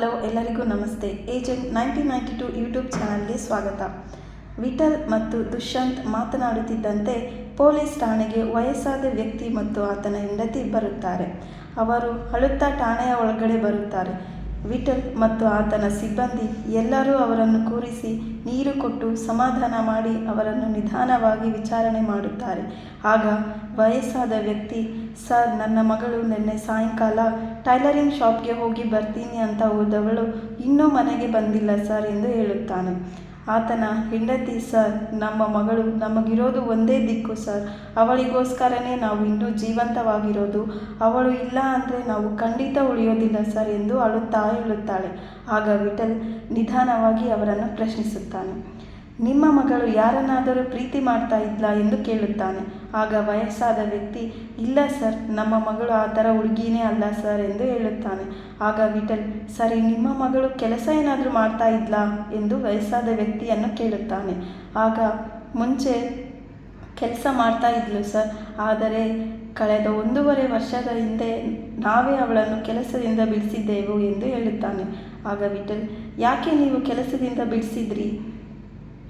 Hello ಎಲ್ಲರಿಗೂ ನಮಸ್ತೆ. Agent nineteen ninety two YouTube ಚಾನಲ್ಗೆ ಸ್ವಾಗತ. ವಿಠಲ್ ಮತ್ತು ದುಷ್ಯಂತ್ ಮಾತನಾಡುತ್ತಿದ್ದಂತೆ ಪೊಲೀಸ್ ಠಾಣೆಗೆ ವಯಸ್ಸಾದ ವ್ಯಕ್ತಿ ಮತ್ತು ಆತನ ಹೆಂಡತಿ ಬರುತ್ತಾರೆ. ಅವರು ಅಳುತ್ತಾ ಠಾಣೆಯ ಒಳಗಡೆ ಬರುತ್ತಾರೆ. ವಿಠಲ್ ಮತ್ತು ಆತನ ಸಿಬ್ಬಂದಿ ಎಲ್ಲರೂ ಅವರನ್ನು ಕೂರಿಸಿ ನೀರು ಕೊಟ್ಟು ಸಮಾಧಾನ ಮಾಡಿ ಅವರನ್ನು ನಿಧಾನವಾಗಿ ವಿಚಾರಣೆ ಮಾಡುತ್ತಾರೆ. ಆಗ ವಯಸ್ಸಾದ ವ್ಯಕ್ತಿ, ಸರ್, ನನ್ನ ಮಗಳು ನಿನ್ನೆ ಸಾಯಂಕಾಲ ಟೈಲರಿಂಗ್ ಶಾಪ್ಗೆ ಹೋಗಿ ಬರ್ತೀನಿ ಅಂತ ಹೋದವಳು ಇನ್ನೂ ಮನೆಗೆ ಬಂದಿಲ್ಲ ಸರ್ ಎಂದು ಹೇಳುತ್ತಾನೆ. ಆತನ ಹೆಂಡತಿ, ಸರ್. ನಮ್ಮ ಮಗಳು ನಮಗಿರೋದು ಒಂದೇ ದಿಕ್ಕು, ಸರ್. ಅವಳಿಗೋಸ್ಕರನೇ ನಾವು ಇನ್ನೂ ಜೀವಂತವಾಗಿರೋದು. ಅವಳು ಇಲ್ಲ ಅಂದರೆ ನಾವು ಖಂಡಿತ ಉಳಿಯೋದಿಲ್ಲ, ಸರ್, ಎಂದು ಅಳುತ್ತಾ ಹೇಳುತ್ತಾಳೆ. ಆಗ ವಿಠಲ್ ನಿಧಾನವಾಗಿ ಅವರನ್ನು ಪ್ರಶ್ನಿಸುತ್ತಾನೆ. ನಿಮ್ಮ ಮಗಳು ಯಾರನ್ನಾದರೂ ಪ್ರೀತಿ ಮಾಡ್ತಾ ಇದ್ಲಾ ಎಂದು ಕೇಳುತ್ತಾನೆ. ಆಗ ವಯಸ್ಸಾದ ವ್ಯಕ್ತಿ, ಇಲ್ಲ ಸರ್, ನಮ್ಮ ಮಗಳು ಆ ಥರ ಹುಡುಗಿನೇ ಅಲ್ಲ ಸರ್ ಎಂದು ಹೇಳುತ್ತಾನೆ. ಆಗ ವಿಠಲ್, ಸರಿ, ನಿಮ್ಮ ಮಗಳು ಕೆಲಸ ಏನಾದರೂ ಮಾಡ್ತಾ ಇದ್ಲಾ ಎಂದು ವಯಸ್ಸಾದ ವ್ಯಕ್ತಿಯನ್ನು ಕೇಳುತ್ತಾನೆ. ಆಗ ಮುಂಚೆ ಕೆಲಸ ಮಾಡ್ತಾ ಇದ್ಲು ಸರ್, ಆದರೆ ಕಳೆದ ಒಂದೂವರೆ ವರ್ಷದ ಹಿಂದೆ ನಾವೇ ಅವಳನ್ನು ಕೆಲಸದಿಂದ ಬಿಡಿಸಿದ್ದೆವು ಎಂದು ಹೇಳುತ್ತಾನೆ. ಆಗ ವಿಠಲ್, ಯಾಕೆ ನೀವು ಕೆಲಸದಿಂದ ಬಿಡಿಸಿದ್ರಿ?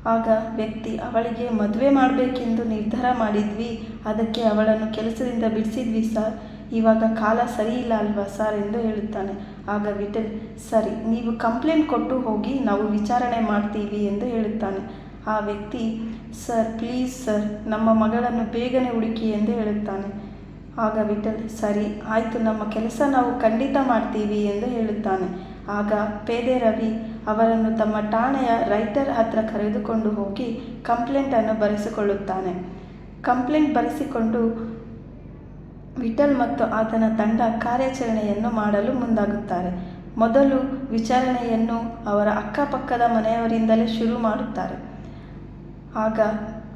ಆಗ ವ್ಯಕ್ತಿ ಅವಳಿಗೆ, ಮದುವೆ ಮಾಡಬೇಕೆಂದು ನಿರ್ಧಾರ ಮಾಡಿದ್ವಿ. ಅದಕ್ಕೆ ಅವಳನ್ನು ಕೆಲಸದಿಂದ ಬಿಡಿಸಿದ್ವಿ ಸರ್. ಇವಾಗ ಕಾಲ ಸರಿ ಇಲ್ಲ ಅಲ್ವಾ ಸರ್? ಎಂದು ಹೇಳುತ್ತಾನೆ. ಆಗ ವಿಠಲ್, ಸರಿ, ನೀವು ಕಂಪ್ಲೇಂಟ್ ಕೊಟ್ಟು ಹೋಗಿ ನಾವು ವಿಚಾರಣೆ ಮಾಡ್ತೀವಿ ಎಂದು ಹೇಳುತ್ತಾನೆ. ಆ ವ್ಯಕ್ತಿ, ಸರ್, ಪ್ಲೀಸ್ ಸರ್, ನಮ್ಮ ಮಗಳನ್ನು ಬೇಗನೆ ಹುಡುಕಿ ಎಂದು ಹೇಳುತ್ತಾನೆ. ಆಗ ವಿಠಲ್, ಸರಿ, ಆಯಿತು, ನಮ್ಮ ಕೆಲಸ ನಾವು ಖಂಡಿತ ಮಾಡ್ತೀವಿ ಎಂದು ಹೇಳುತ್ತಾನೆ. ಆಗ ಪೇದೆ ರವಿ ಅವರನ್ನು ತಮ್ಮ ಠಾಣೆಯ ರೈಟರ್ ಹತ್ರ ಕರೆದುಕೊಂಡು ಹೋಗಿ ಕಂಪ್ಲೇಂಟನ್ನು ಬರೆಸಿಕೊಳ್ಳುತ್ತಾನೆ. ಕಂಪ್ಲೇಂಟ್ ಬರೆಸಿಕೊಂಡು ವಿಠಲ್ ಮತ್ತು ಆತನ ತಂಡ ಕಾರ್ಯಾಚರಣೆಯನ್ನು ಮಾಡಲು ಮುಂದಾಗುತ್ತಾರೆ. ಮೊದಲು ವಿಚಾರಣೆಯನ್ನು ಅವರ ಅಕ್ಕಪಕ್ಕದ ಮನೆಯವರಿಂದಲೇ ಶುರು ಮಾಡುತ್ತಾರೆ. ಆಗ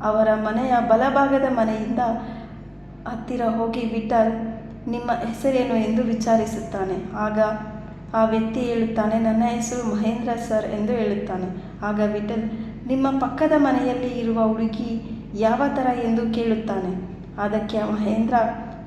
ಅವರ ಮನೆಯ ಬಲಭಾಗದ ಮನೆಯಿಂದ ಹತ್ತಿರ ಹೋಗಿ ವಿಠಲ್, ನಿಮ್ಮ ಹೆಸರೇನು ಎಂದು ವಿಚಾರಿಸುತ್ತಾನೆ. ಆಗ ಆ ವ್ಯಕ್ತಿ ಹೇಳುತ್ತಾನೆ, ನನ್ನ ಹೆಸರು ಮಹೇಂದ್ರ ಸರ್ ಎಂದು ಹೇಳುತ್ತಾನೆ. ಆಗ ವಿಠಲ್, ನಿಮ್ಮ ಪಕ್ಕದ ಮನೆಯಲ್ಲಿ ಇರುವ ಹುಡುಗಿ ಯಾವ ಥರ ಎಂದು ಕೇಳುತ್ತಾನೆ. ಅದಕ್ಕೆ ಮಹೇಂದ್ರ,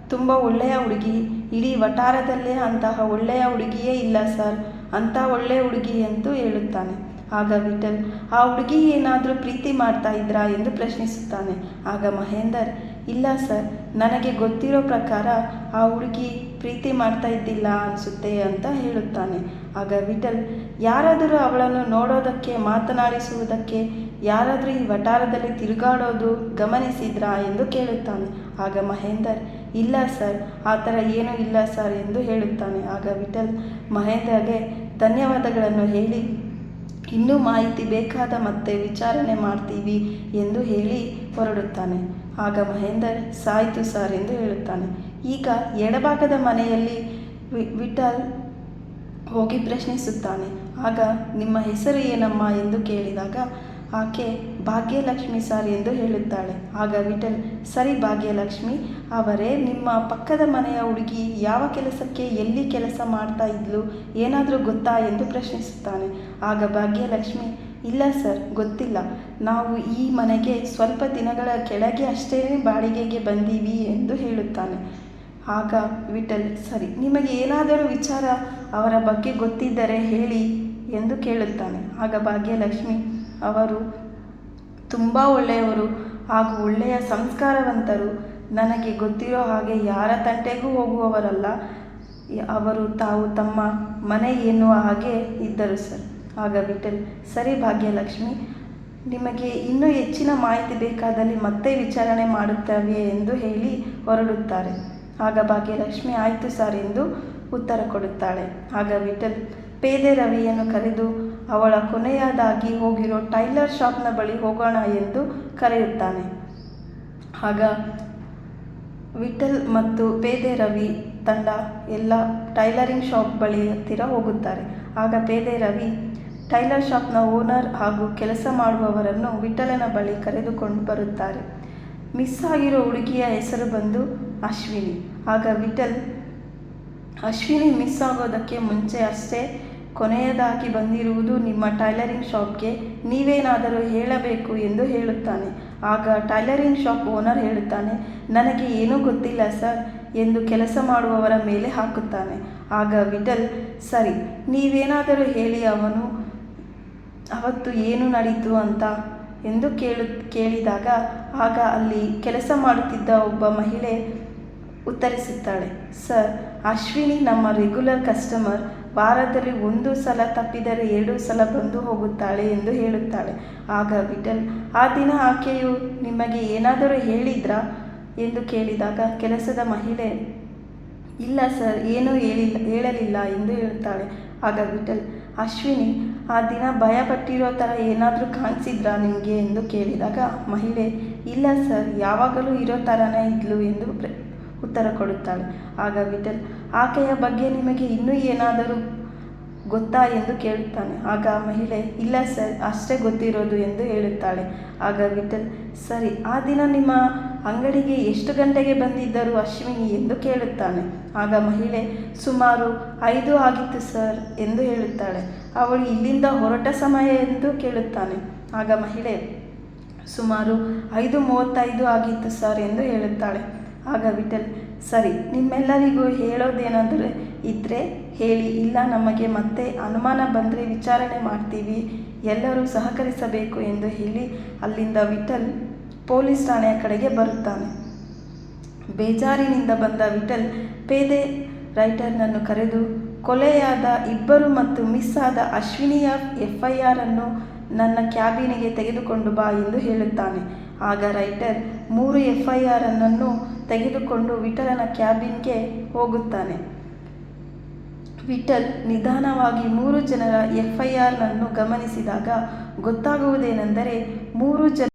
ತುಂಬ ಒಳ್ಳೆಯ ಹುಡುಗಿ, ಇಡೀ ವಠಾರದಲ್ಲೇ ಅಂತಹ ಒಳ್ಳೆಯ ಹುಡುಗಿಯೇ ಇಲ್ಲ ಸರ್, ಅಂಥ ಒಳ್ಳೆಯ ಹುಡುಗಿ ಎಂದು ಹೇಳುತ್ತಾನೆ. ಆಗ ವಿಠಲ್, ಆ ಹುಡುಗಿ ಏನಾದರೂ ಪ್ರೀತಿ ಮಾಡ್ತಾ ಇದ್ರಾ ಎಂದು ಪ್ರಶ್ನಿಸುತ್ತಾನೆ. ಆಗ ಮಹೇಂದರ್, ಇಲ್ಲ ಸರ್, ನನಗೆ ಗೊತ್ತಿರೋ ಪ್ರಕಾರ ಆ ಹುಡುಗಿ ಪ್ರೀತಿ ಮಾಡ್ತಾ ಇದ್ದಿಲ್ಲ ಅನಿಸುತ್ತೆ ಅಂತ ಹೇಳುತ್ತಾನೆ. ಆಗ ವಿಠಲ್, ಯಾರಾದರೂ ಅವಳನ್ನು ನೋಡೋದಕ್ಕೆ, ಮಾತನಾಡಿಸುವುದಕ್ಕೆ, ಯಾರಾದರೂ ಈ ವಠಾರದಲ್ಲಿ ತಿರುಗಾಡೋದು ಗಮನಿಸಿದ್ರಾ ಎಂದು ಕೇಳುತ್ತಾನೆ. ಆಗ ಮಹೇಂದರ್, ಇಲ್ಲ ಸರ್, ಆ ಥರ ಏನೂ ಇಲ್ಲ ಸರ್ ಎಂದು ಹೇಳುತ್ತಾನೆ. ಆಗ ವಿಠಲ್, ಮಹೇಂದರ್ಗೆ ಧನ್ಯವಾದಗಳನ್ನು ಹೇಳಿ, ಇನ್ನೂ ಮಾಹಿತಿ ಬೇಕಾದ ಮತ್ತೆ ವಿಚಾರಣೆ ಮಾಡ್ತೀವಿ ಎಂದು ಹೇಳಿ ಹೊರಡುತ್ತಾನೆ. ಆಗ ಮಹೇಂದರ್ ಸಾಯ್ತು ಸರ್ ಎಂದು ಹೇಳುತ್ತಾನೆ. ಈಗ ಎಡಭಾಗದ ಮನೆಯಲ್ಲಿ ವಿಠಲ್ ಹೋಗಿ ಪ್ರಶ್ನಿಸುತ್ತಾನೆ. ಆಗ ನಿಮ್ಮ ಹೆಸರು ಏನಮ್ಮ ಎಂದು ಕೇಳಿದಾಗ ಆಕೆ ಭಾಗ್ಯಲಕ್ಷ್ಮಿ ಸರ್ ಎಂದು ಹೇಳುತ್ತಾಳೆ. ಆಗ ವಿಠಲ್, ಸರಿ ಭಾಗ್ಯಲಕ್ಷ್ಮಿ, ಅವರೇ ನಿಮ್ಮ ಪಕ್ಕದ ಮನೆಯ ಹುಡುಗಿ ಯಾವ ಕೆಲಸಕ್ಕೆ ಎಲ್ಲಿ ಕೆಲಸ ಮಾಡ್ತಾ ಇದ್ಲು ಏನಾದರೂ ಗೊತ್ತಾ ಎಂದು ಪ್ರಶ್ನಿಸುತ್ತಾನೆ. ಆಗ ಭಾಗ್ಯಲಕ್ಷ್ಮಿ ಇಲ್ಲ ಸರ್, ಗೊತ್ತಿಲ್ಲ. ನಾವು ಈ ಮನೆಗೆ ಸ್ವಲ್ಪ ದಿನಗಳ ಕೆಳಗೆ ಅಷ್ಟೇ ಬಾಡಿಗೆಗೆ ಬಂದೀವಿ ಎಂದು ಹೇಳುತ್ತಾನೆ. ಆಗ ವಿಠಲ್, ಸರಿ, ನಿಮಗೆ ಏನಾದರೂ ವಿಚಾರ ಅವರ ಬಗ್ಗೆ ಗೊತ್ತಿದ್ದರೆ ಹೇಳಿ ಎಂದು ಕೇಳುತ್ತಾನೆ. ಆಗ ಭಾಗ್ಯಲಕ್ಷ್ಮಿ, ಅವರು ತುಂಬ ಒಳ್ಳೆಯವರು ಹಾಗೂ ಒಳ್ಳೆಯ ಸಂಸ್ಕಾರವಂತರು, ನನಗೆ ಗೊತ್ತಿರೋ ಹಾಗೆ ಯಾರ ತಂಟೆಗೂ ಹೋಗುವವರಲ್ಲ, ಅವರು ತಾವು ತಮ್ಮ ಮನೆ ಎನ್ನುವ ಹಾಗೆ ಇದ್ದರು ಸರ್. ಆಗ ವಿಠಲ್ ಸರಿ ಭಾಗ್ಯಲಕ್ಷ್ಮಿ, ನಿಮಗೆ ಇನ್ನೂ ಹೆಚ್ಚಿನ ಮಾಹಿತಿ ಬೇಕಾದಲ್ಲಿ ಮತ್ತೆ ವಿಚಾರಣೆ ಮಾಡುತ್ತವೆ ಎಂದು ಹೇಳಿ ಹೊರಡುತ್ತಾರೆ. ಆಗ ಭಾಗ್ಯಲಕ್ಷ್ಮಿ, ಆಯಿತು ಸರ್ ಎಂದು ಉತ್ತರ ಕೊಡುತ್ತಾಳೆ. ಆಗ ವಿಠಲ್, ಪೇದೆ ರವಿಯನ್ನು ಕರೆದು ಅವಳ ಕೊನೆಯದಾಗಿ ಹೋಗಿರೋ ಟೈಲರ್ ಶಾಪ್ನ ಬಳಿ ಹೋಗೋಣ ಎಂದು ಕರೆಯುತ್ತಾನೆ. ಆಗ ವಿಠಲ್ ಮತ್ತು ಪೇದೆ ರವಿ ತಂಡ ಎಲ್ಲ ಟೈಲರಿಂಗ್ ಶಾಪ್ ಬಳಿ ಹತ್ತಿರ ಹೋಗುತ್ತಾರೆ. ಆಗ ಪೇದೆ ರವಿ ಟೈಲರ್ ಶಾಪ್ನ ಓನರ್ ಹಾಗೂ ಕೆಲಸ ಮಾಡುವವರನ್ನು ವಿಠಲನ ಬಳಿ ಕರೆದುಕೊಂಡು ಬರುತ್ತಾರೆ. ಮಿಸ್ ಆಗಿರೋ ಹುಡುಗಿಯ ಹೆಸರು ಬಂದು ಅಶ್ವಿನಿ. ಆಗ ವಿಠಲ್, ಅಶ್ವಿನಿ, ಮಿಸ್ ಆಗೋದಕ್ಕೆ ಮುಂಚೆ ಅಷ್ಟೇ ಕೊನೆಯದಾಗಿ ಬಂದಿರುವುದು ನಿಮ್ಮ ಟೈಲರಿಂಗ್ ಶಾಪ್ಗೆ ನೀವೇನಾದರೂ ಹೇಳಬೇಕು ಎಂದು ಹೇಳುತ್ತಾನೆ. ಆಗ ಟೈಲರಿಂಗ್ ಶಾಪ್ ಓನರ್ ಹೇಳುತ್ತಾನೆ, ನನಗೆ ಏನೂ ಗೊತ್ತಿಲ್ಲ ಸರ್ ಎಂದು ಕೆಲಸ ಮಾಡುವವರ ಮೇಲೆ ಹಾಕುತ್ತಾನೆ. ಆಗ ವಿಠಲ್, ಸರಿ, ನೀವೇನಾದರೂ ಹೇಳಿ ಅವನು ಅವತ್ತು ಏನು ನಡೀತು ಅಂತ ಎಂದು ಕೇಳು, ಕೇಳಿದಾಗ ಆಗ ಅಲ್ಲಿ ಕೆಲಸ ಮಾಡುತ್ತಿದ್ದ ಒಬ್ಬ ಮಹಿಳೆ ಉತ್ತರಿಸುತ್ತಾಳೆ, ಸರ್, ಅಶ್ವಿನಿ ನಮ್ಮ ರೆಗ್ಯುಲರ್ ಕಸ್ಟಮರ್ ವಾರದಲ್ಲಿ ಒಂದು ಸಲ ತಪ್ಪಿದರೆ ಎರಡು ಸಲ ಬಂದು ಹೋಗುತ್ತಾಳೆ ಎಂದು ಹೇಳುತ್ತಾಳೆ. ಆಗ ವಿಠಲ್, ಆ ದಿನ ಆಕೆಯು ನಿಮಗೆ ಏನಾದರೂ ಹೇಳಿದ್ರಾ? ಎಂದು ಕೇಳಿದಾಗ ಕೆಲಸದ ಮಹಿಳೆ, ಇಲ್ಲ ಸರ್, ಏನೂ ಹೇಳಿಲ್ಲ, ಹೇಳಲಿಲ್ಲ ಎಂದು ಹೇಳುತ್ತಾಳೆ. ಆಗ ವಿಠಲ್ ಅಶ್ವಿನಿ, ಆ ದಿನ ಭಯಪಟ್ಟಿರೋ ಥರ ಏನಾದರೂ ಕಾಣಿಸಿದ್ರಾ ನಿಮಗೆ ಎಂದು ಕೇಳಿದಾಗ, ಮಹಿಳೆ, ಇಲ್ಲ ಸರ್, ಯಾವಾಗಲೂ ಇರೋ ಥರನೇ ಇದ್ಲು ಎಂದು ಉತ್ತರ ಕೊಡುತ್ತಾಳೆ. ಆಗ ವಿಠಲ್, ಆಕೆಯ ಬಗ್ಗೆ ನಿಮಗೆ ಇನ್ನೂ ಏನಾದರೂ ಗೊತ್ತಾ ಎಂದು ಕೇಳುತ್ತಾನೆ. ಆಗ ಮಹಿಳೆ, ಇಲ್ಲ ಸರ್, ಅಷ್ಟೇ ಗೊತ್ತಿರೋದು ಎಂದು ಹೇಳುತ್ತಾಳೆ. ಆಗ ವಿಠಲ್, ಸರಿ, ಆ ದಿನ ನಿಮ್ಮ ಅಂಗಡಿಗೆ ಎಷ್ಟು ಗಂಟೆಗೆ ಬಂದಿದ್ದರು ಅಶ್ವಿನಿ ಎಂದು ಕೇಳುತ್ತಾನೆ. ಆಗ ಮಹಿಳೆ, ಸುಮಾರು ಐದು ಆಗಿತ್ತು ಸರ್ ಎಂದು ಹೇಳುತ್ತಾಳೆ. ಅವಳು ಇಲ್ಲಿಂದ ಹೊರಟ ಸಮಯ ಎಂದು ಕೇಳುತ್ತಾನೆ. ಆಗ ಮಹಿಳೆ, ಸುಮಾರು ಐದು ಮೂವತ್ತೈದು ಆಗಿತ್ತು ಸರ್ ಎಂದು ಹೇಳುತ್ತಾಳೆ. ಆಗ ವಿಠಲ್, ಸರಿ, ನಿಮ್ಮೆಲ್ಲರಿಗೂ ಹೇಳೋದೇನಾದರೂ ಇದ್ದರೆ ಹೇಳಿ, ಇಲ್ಲ ನಮಗೆ ಮತ್ತೆ ಅನುಮಾನ ಬಂದರೆ ವಿಚಾರಣೆ ಮಾಡ್ತೀವಿ, ಎಲ್ಲರೂ ಸಹಕರಿಸಬೇಕು ಎಂದು ಹೇಳಿ ಅಲ್ಲಿಂದ ವಿಠಲ್ ಪೊಲೀಸ್ ಠಾಣೆಯ ಕಡೆಗೆ ಬರುತ್ತಾನೆ. ಬೇಜಾರಿನಿಂದ ಬಂದ ವಿಠಲ್ ಪೇದೆ ರೈಟರ್ನನ್ನು ಕರೆದು, ಕೊಲೆಯಾದ ಇಬ್ಬರು ಮತ್ತು ಮಿಸ್ ಆದ ಅಶ್ವಿನಿಯ ಎಫ್ ಐ ಆರನ್ನು ನನ್ನ ಕ್ಯಾಬಿನಿಗೆ ತೆಗೆದುಕೊಂಡು ಬಾ ಎಂದು ಹೇಳುತ್ತಾನೆ. ಆಗ ರೈಟರ್ ಮೂರು ಎಫ್ ಐ ಆರನ್ನು ತೆಗೆದುಕೊಂಡು ವಿಠಲನ ಕ್ಯಾಬಿನ್ಗೆ ಹೋಗುತ್ತಾನೆ. ವಿಠಲ್ ನಿಧಾನವಾಗಿ ಮೂರು ಜನರ ಎಫ್ ಐ ಗಮನಿಸಿದಾಗ ಗೊತ್ತಾಗುವುದೇನೆಂದರೆ ಮೂರು ಜನ